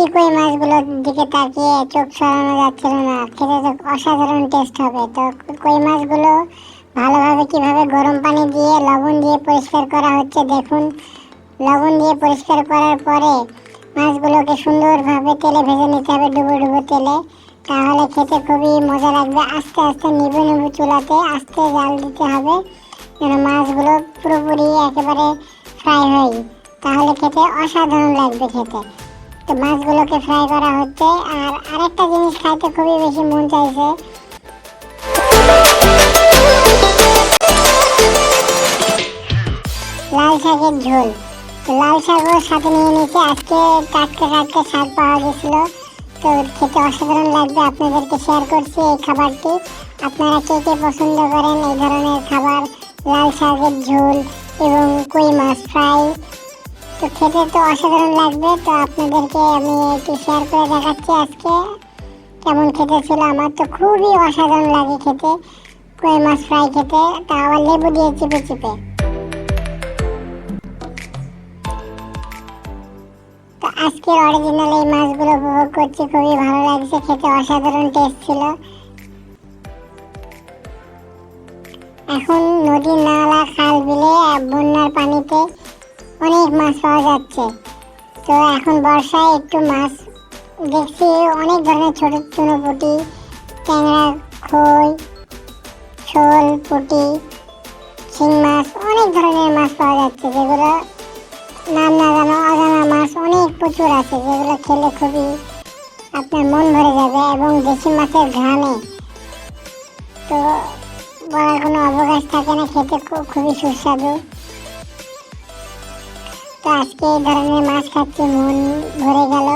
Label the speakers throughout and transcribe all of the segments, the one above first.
Speaker 1: দেশি কই মাছগুলোর দিকে তাকিয়ে চোখ সরানো যাচ্ছিল না। খেতে তো অসাধারণ টেস্ট হবে। তো কই মাছগুলো ভালোভাবে কীভাবে গরম পানি দিয়ে, লবণ দিয়ে পরিষ্কার করা হচ্ছে দেখুন। লবণ দিয়ে পরিষ্কার করার পরে মাছগুলোকে সুন্দরভাবে তেলে ভেজে নিতে হবে ডুবো ডুবো তেলে। তাহলে খেতে খুবই মজা লাগবে। আস্তে আস্তে নিবু নিবু চুলাতে আস্তে জাল দিতে হবে যেন মাছগুলো পুরোপুরি একেবারে ফ্রাই হয় তাহলে খেতে অসাধারণ লাগবে খেতে। তো মাছগুলোকে ফ্রাই করা হচ্ছে। আর আরেকটা জিনিস খাইতে খুবই বেশি মন চাইছে। লাল শাকের ঝোল। লাল শাকও সাথে নিয়ে নিয়েছি। আজকে টাটকা টাটকা শাক পাওয়া গেছিল। তো খেতে অসাধারণ লাগবে। আপনাদেরকে শেয়ার করছি এই খাবারটি। আপনারা কে কে পছন্দ করেন এই ধরনের খাবার? লাল শাকের ঝোল এবং কই মাছ? ফ্রাই তো খেতে তো অসাধারণ লাগবে। তো আপনাদেরকে আমি একটু শেয়ার করে দেখাচ্ছি আজকে। কেমন খেতে ছিল আমার তো খুবই অসাধারণ লাগে খেতে। কই মাছ ফ্রাই খেতে তা আবার লেবু দিয়ে চিপে চিপে। তো আজকের অরিজিনাল এই মাছগুলো উপভোগ করছি, খুবই ভালো লাগছে, খেতে অসাধারণ টেস্ট ছিল। এখন নদী নালা, খাল বিলে, বন্যার পানিতে অনেক মাছ পাওয়া যাচ্ছে। তো এখন বর্ষায় একটু মাছ দেখছি, অনেক ধরনের ছোট চুনো পুঁটি ট্যাংরা, খই, শোল, পুঁটি, শিং মাছ, অনেক ধরনের মাছ পাওয়া যাচ্ছে, যেগুলো নাম না জানা, অজানা মাছ অনেক প্রচুর আছে, যেগুলো খেলে খুবই আপনার মন ভরে যাবে এবং দেশি মাছের ঘ্রাণে। তো বলার কোনো অবকাশ থাকে না, খেতে খুবই সুস্বাদু। আজকে এই ধরনের মাছ খাচ্ছি মন ভরে গেল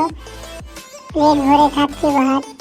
Speaker 1: প্লেট ভরে খাচ্ছি ভাত।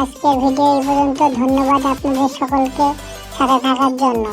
Speaker 1: আজকের ভিডিও এই পর্যন্ত। ধন্যবাদ আপনাদের সকলকে সাথে থাকার জন্য।